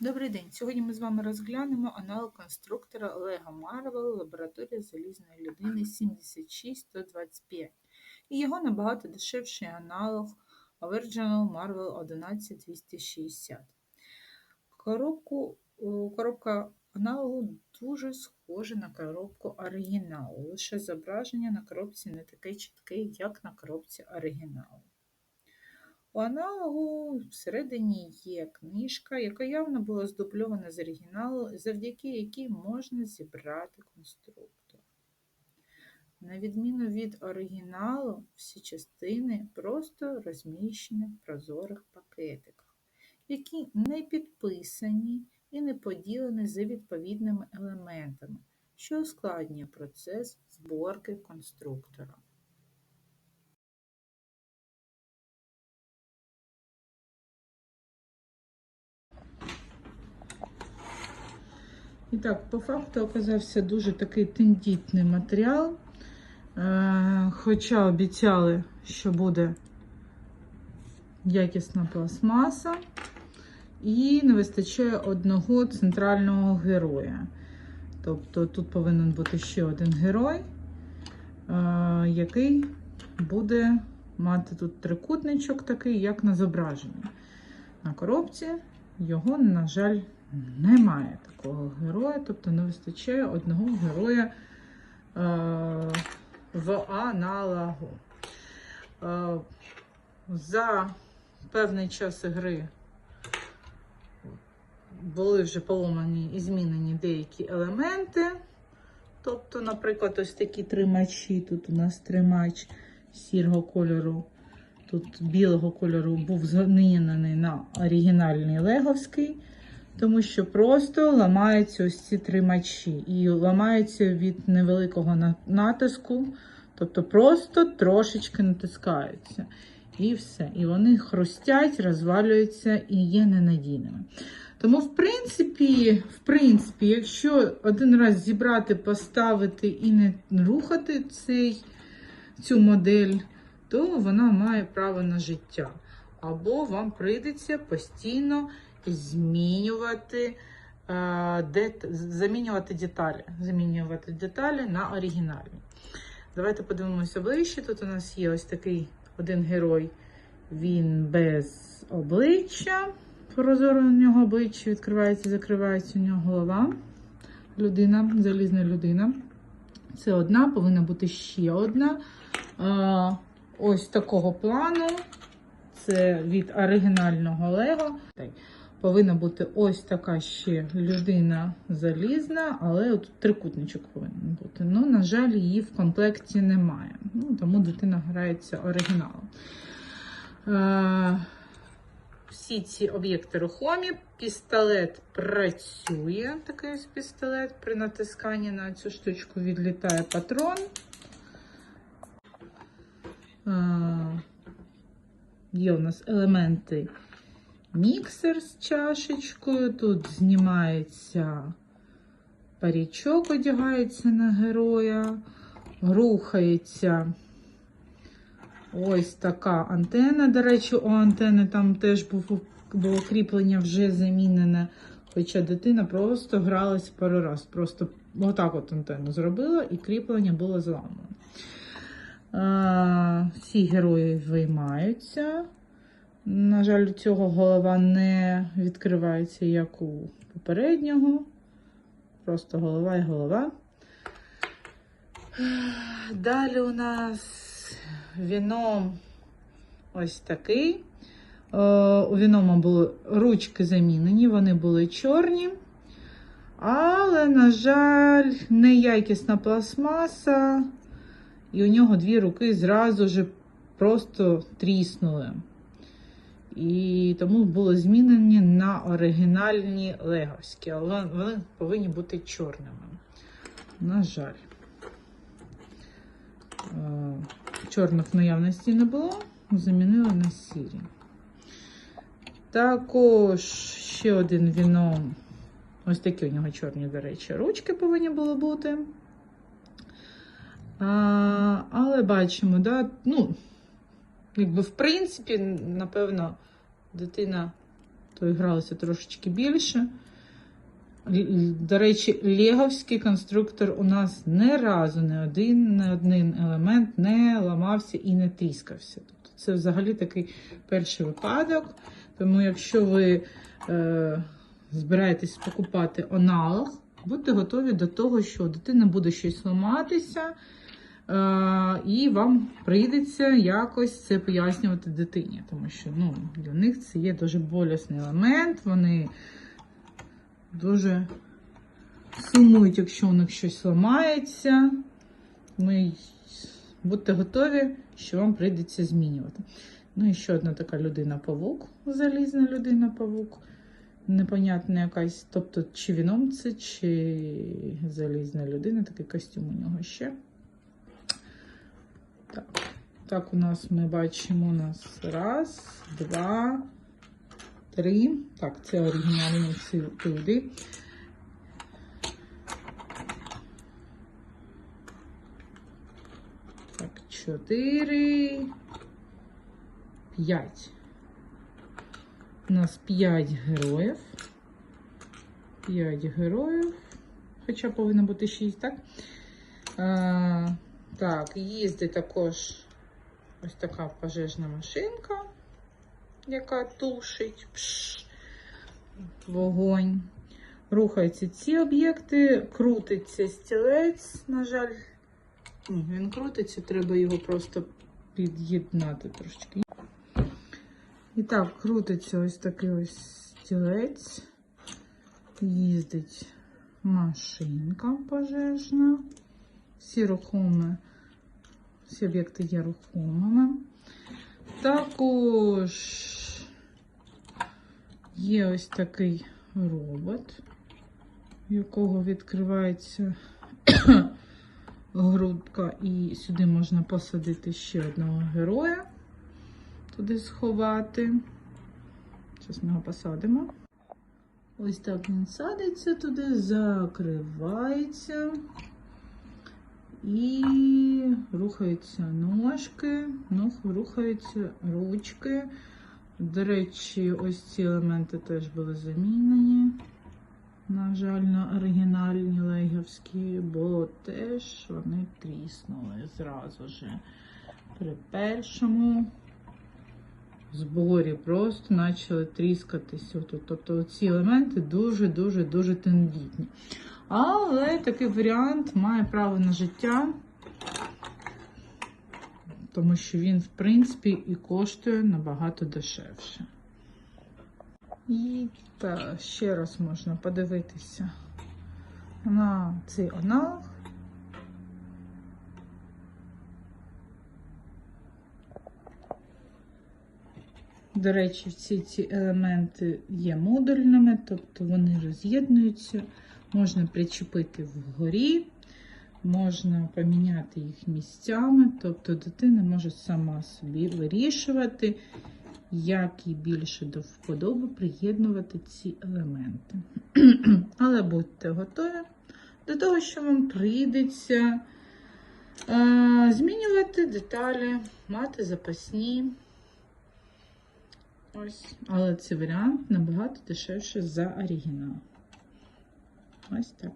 Добрий день! Сьогодні ми з вами розглянемо аналог конструктора Lego Marvel Лабораторія залізної людини 76125 і його набагато дешевший аналог Original Marvel 11260. Коробку, коробка аналогу дуже схожа на коробку оригіналу, лише зображення на коробці не таке чітке, як на коробці оригіналу. У аналогу всередині є книжка, яка явно була здубльована з оригіналу, завдяки якій можна зібрати конструктор. На відміну від оригіналу, всі частини просто розміщені в прозорих пакетиках, які не підписані і не поділені за відповідними елементами, що ускладнює процес зборки конструктора. І так, по факту оказався дуже такий тендітний матеріал. Е, Хоча обіцяли, що буде якісна пластмаса, і не вистачає одного центрального героя. Тобто тут повинен бути ще один герой, е, який буде мати тут трикутничок такий, як на зображенні. На коробці його, на жаль, немає такого героя, тобто не вистачає одного героя е, в аналагу. Е, за певний час гри були вже поломані і змінені деякі елементи. Тобто, наприклад, ось такі тримачі. Тут у нас тримач сірого кольору, тут білого кольору був замінений на оригінальний леговський тому що просто ламаються ось ці тримачі. І ламаються від невеликого натиску, тобто просто трошечки натискаються. І все. І вони хрустять, розвалюються і є ненадійними. Тому, в принципі, в принципі, якщо один раз зібрати, поставити і не рухати цей, цю модель, то вона має право на життя. Або вам прийдеться постійно змінювати е, дет... замінювати деталі. Замінювати деталі на оригінальні. Давайте подивимося ближче. Тут у нас є ось такий один герой, він без обличчя. Прозоро у нього обличчя відкривається, закривається у нього голова. Людина, залізна людина. Це одна, повинна бути ще одна. А, Ось такого плану. Це від оригінального Лего. Повинна бути ось така ще людина залізна, але тут трикутничок повинен бути. Ну, на жаль, її в комплекті немає. Ну, Тому дитина грається оригіналом. Е, всі ці об'єкти рухомі. Пістолет працює. Такий ось пістолет. При натисканні на цю штучку відлітає патрон. Е, є у нас елементи міксер з чашечкою. Тут знімається парічок, одягається на героя, рухається ось така антена. До речі, у антени там теж було кріплення вже замінене. Хоча дитина просто гралась пару раз. Просто отак от антенну зробила і кріплення було зламане. Всі герої виймаються. На жаль, у цього голова не відкривається, як у попереднього. Просто голова і голова. Далі у нас віном ось такий. У вінома були ручки замінені, вони були чорні. Але, на жаль, неякісна пластмаса, і у нього дві руки зразу ж просто тріснули. І тому було змінені на оригінальні леговські, але вони повинні бути чорними. На жаль, е, чорних наявності не було, замінили на сірі. Також ще один віном. Ось такі у нього чорні, до речі, ручки повинні були бути. А, Але бачимо, да, ну, якби в принципі, напевно, дитина то гралося трошечки більше. До речі, леговський конструктор у нас не разу не один, не один елемент не ламався і не тріскався. Тобто це взагалі такий перший випадок. Тому якщо ви е, збираєтесь покупати аналог, будьте готові до того, що у дитини буде щось ламатися, і вам прийдеться якось це пояснювати дитині, тому що ну, для них це є дуже болісний елемент. Вони дуже сумують, якщо у них щось ламається. Ми будьте готові, що вам прийдеться змінювати. Ну і ще одна така людина-павук, залізна людина-павук. Непонятна якась, тобто, чи віном це, чи залізна людина, такий костюм у нього ще. Так, так у нас ми бачимо у нас раз, два, три. Так, це оригінальні туди. Так, чотири. П'ять. У нас п'ять героїв. П'ять героїв. Хоча повинно бути шість, так? Так, їздить також ось така пожежна машинка, яка тушить пш, вогонь. Рухаються ці об'єкти, крутиться стілець, на жаль. Він крутиться, треба його просто під'єднати трошки. І так, крутиться ось такий ось стілець. Їздить машинка пожежна. Всі рухомі, всі об'єкти є рухомими. Також є ось такий робот, у якого відкривається грудка, і сюди можна посадити ще одного героя, туди сховати. Зараз ми його посадимо. Ось так він садиться туди, закривається. І рухаються ножки, ну, рухаються ручки. До речі, ось ці елементи теж були замінені. На жаль, на оригінальні легівські, бо теж вони тріснули зразу же. При першому зборі просто почали тріскатися. Тобто ці елементи дуже-дуже дуже тендітні. Але такий варіант має право на життя, тому що він, в принципі, і коштує набагато дешевше. І та, ще раз можна подивитися на цей аналог. До речі, всі ці елементи є модульними, тобто вони роз'єднуються, можна причепити вгорі, можна поміняти їх місцями, тобто дитина може сама собі вирішувати, як їй більше до вподоби приєднувати ці елементи. Але будьте готові до того, що вам прийдеться е, змінювати деталі, мати запасні. Ось, але цей варіант набагато дешевше за оригінал. Ось так.